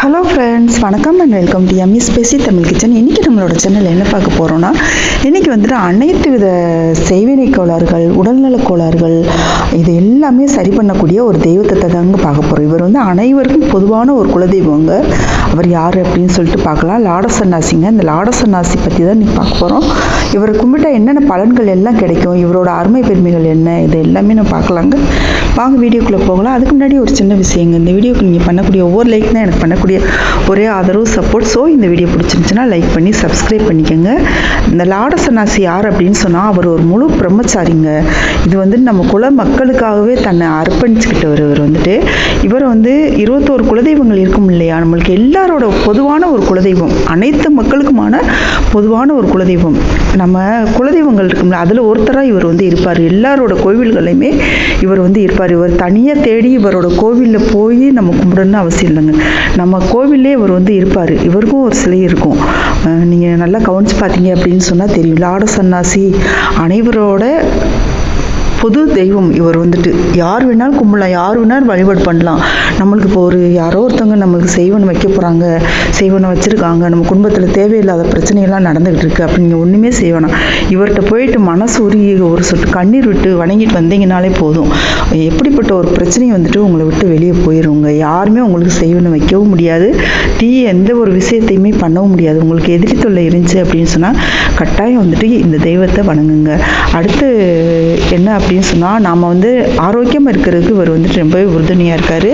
Hello friends வணக்கம் and welcome to ME spicy Tamil kitchen இன்றைக்கி நம்மளோட சேனலில் என்ன பார்க்க போகிறோன்னா இன்றைக்கி வந்துட்டு அனைத்து வித செய்வினை கோளாறுகள் உடல்நலக் கோளாறுகள் இது எல்லாமே சரி பண்ணக்கூடிய ஒரு தெய்வத்தை தாங்க பார்க்க போகிறோம் இவர் வந்து அனைவருக்கும் பொதுவான ஒரு குலதெய்வங்க. அவர் யார் அப்படின்னு சொல்லிட்டு பார்க்கலாம். லாடசன்னாசிங்க இந்த லாடசன்னாசி பற்றி தான் இன்றைக்கி பார்க்க போகிறோம் இவரை கும்பிட்டா என்னென்ன பலன்கள் எல்லாம் கிடைக்கும்? இவரோட அருமை பெருமைகள் என்ன? இது எல்லாமே நம்ம பார்க்கலாங்க. வாங்க வீடியோக்குள்ளே போகலாம். அதுக்கு முன்னாடி ஒரு சின்ன விஷயங்க. இந்த வீடியோக்கு நீங்கள் பண்ணக்கூடிய ஒவ்வொரு லைக் தான் எனக்கு பண்ணக்கூடிய ஒரே ஆதரவு சப்போர்ட் ஸோ இந்த வீடியோ பிடிச்சிருந்துச்சுன்னா லைக் பண்ணி சப்ஸ்கிரைப் பண்ணிக்கோங்க. இந்த லாடசனாசி யார் அப்படின்னு சொன்னால் அவர் ஒரு முழு பிரம்மச்சாரிங்க. இது வந்து நம்ம குல மக்களுக்காகவே தன்னை அர்ப்பணிச்சுக்கிட்டவர் இவர் வந்துட்டு. இவர் வந்து இருபத்தோரு குலதெய்வங்கள் இருக்கும் இல்லையா? நம்மளுக்கு எல்லாரோட பொதுவான ஒரு குலதெய்வம். அனைத்து மக்களுக்குமான பொதுவான ஒரு குலதெய்வம். நம்ம குலதெய்வங்கள் இருக்கும்ல அதில் ஒருத்தராக இவர் வந்து இருப்பார். எல்லாரோட கோவில்களையுமே இவர் வந்து இருப்பார். இவர் தனியாக தேடி இவரோட கோவிலில் போய் நம்ம கும்பிடணும்னு அவசியம் இல்லைங்க. நம்ம கோவிலே இவர் வந்து இருப்பார். இவருக்கும் ஒரு சிலை இருக்கும். நீங்கள் நல்லா கவனித்து பார்த்தீங்க அப்படின்னு சொன்னால் தெரியும் லாட சன்னாசி அனைவரோட பொது தெய்வம் இவர் வந்துட்டு. யார் வேணாலும் கும்பிடலாம் யார் வேணாலும் வழிபாடு பண்ணலாம். நம்மளுக்கு இப்போ ஒரு யாரோ ஒருத்தவங்க நம்மளுக்கு செய்வனை வைக்க போகிறாங்க செய்வனை வச்சுருக்காங்க நம்ம குடும்பத்தில் தேவையில்லாத பிரச்சனையெல்லாம் நடந்துகிட்டு இருக்கு அப்படி நீங்கள் ஒன்றுமே செய்வேணாம் இவர்கிட்ட போயிட்டு மனசு உருகி ஒரு சொட்டு கண்ணீர் விட்டு வணங்கிட்டு வந்தீங்கனாலே போதும். எப்படிப்பட்ட ஒரு பிரச்சனையை வந்துட்டு உங்களை விட்டு வெளியே போயிடுங்க யாருமே உங்களுக்கு செய்வனை வைக்கவும் முடியாது. தீ எந்த ஒரு விஷயத்தையுமே பண்ணவும் முடியாது. உங்களுக்கு எதிரி தொல்லை இருந்துச்சு அப்படின்னு சொன்னால் கட்டாயம் வந்துட்டு இந்த தெய்வத்தை வணங்குங்க. அடுத்து என்ன அப்படி அப்படின்னு சொன்னால் நாம் வந்து ஆரோக்கியமாக இருக்கிறதுக்கு இவர் வந்துட்டு ரொம்பவே உறுதுணையாக இருக்கார்.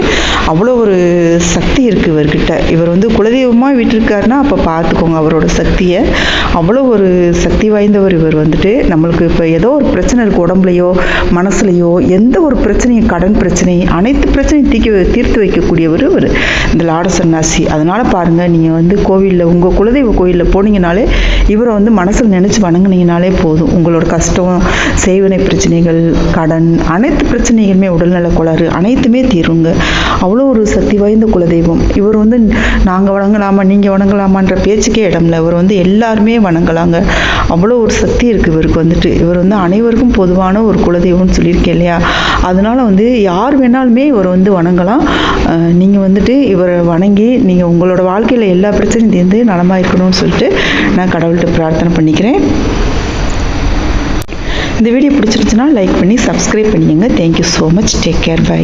அவ்வளோ ஒரு சக்தி இருக்குது இவர்கிட்ட. இவர் வந்து குலதெய்வமாக விட்டுருக்காருன்னா அப்போ பார்த்துக்கோங்க அவரோட சக்தியை. அவ்வளோ ஒரு சக்தி வாய்ந்தவர் இவர் வந்துட்டு. நம்மளுக்கு இப்போ ஏதோ ஒரு பிரச்சனை இருக்குது உடம்புலையோ மனசுலையோ எந்த ஒரு பிரச்சனையும் கடன் பிரச்சனை அனைத்து பிரச்சனையும் தீர்க்க தீர்த்து வைக்கக்கூடியவர் இவர். இந்த லாட சன்னாசி அதனால் பாருங்கள் நீங்கள் வந்து கோவிலில் உங்கள் குலதெய்வ கோயிலில் போனீங்கனாலே இவரை வந்து மனசில் நினச்சி வணங்கினீங்கனாலே போதும். உங்களோட கஷ்டம் செய்வினை பிரச்சனைகள் கடன் அனைத்து பிரச்சனைகளுமே உடல்நல கோளாறு அனைத்துமே தீருங்க. அவ்வளோ ஒரு சக்தி வாய்ந்த குலதெய்வம். இவர் வந்து நாங்கள் வணங்கலாமா நீங்கள் வணங்கலாமான்ற பேச்சுக்கே இடம்ல. இவர் வந்து எல்லாருமே வணங்கலாங்க. அவ்வளோ ஒரு சக்தி இருக்குது இவருக்கு வந்துட்டு. இவர் வந்து அனைவருக்கும் பொதுவான ஒரு குலதெய்வம்னு சொல்லியிருக்கேன் இல்லையா? அதனால் வந்து யார் வேணாலுமே இவர் வந்து வணங்கலாம். நீங்கள் வந்துட்டு இவரை வணங்கி நீங்கள் உங்களோட வாழ்க்கையில் எல்லா பிரச்சனையும் தீர்ந்து நலமாக இருக்கணும்னு சொல்லிட்டு நான் கடவுள்கிட்ட பிரார்த்தனை பண்ணிக்கிறேன். இந்த வீடியோ பிடிச்சிருந்துச்சுன்னா லைக் பண்ணி சப்ஸ்கிரைப் பண்ணிக்கோங்க. Thank you so much take care bye